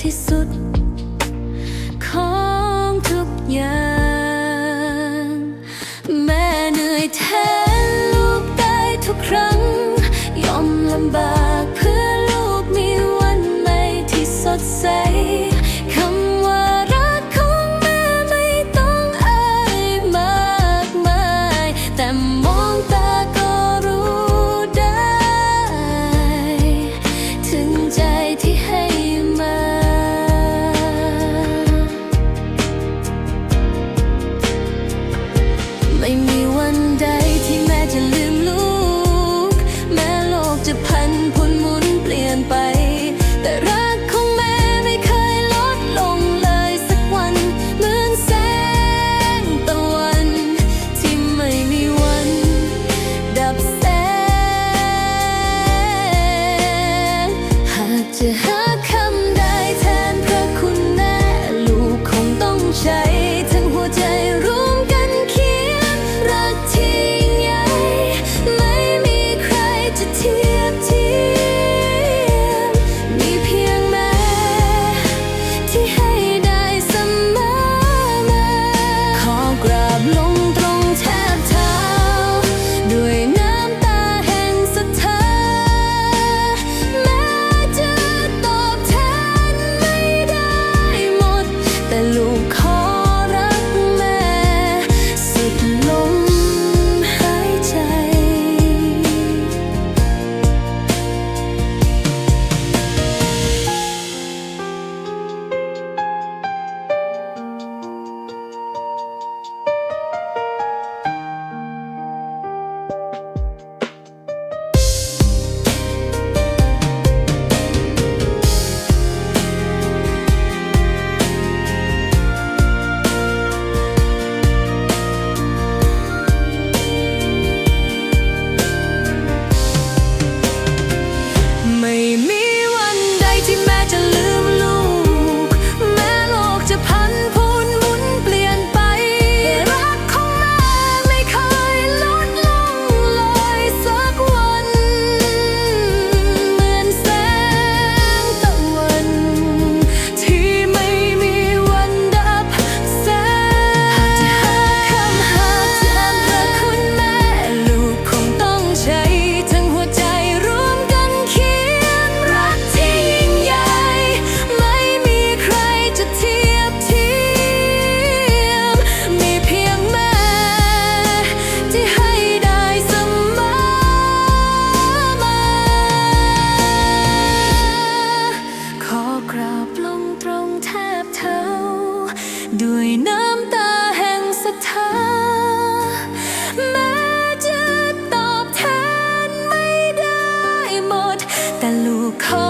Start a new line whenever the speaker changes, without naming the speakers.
ที่สุดากเธอ แม้จะตอบแทนไม่ได้หมด แต่ลูกขอ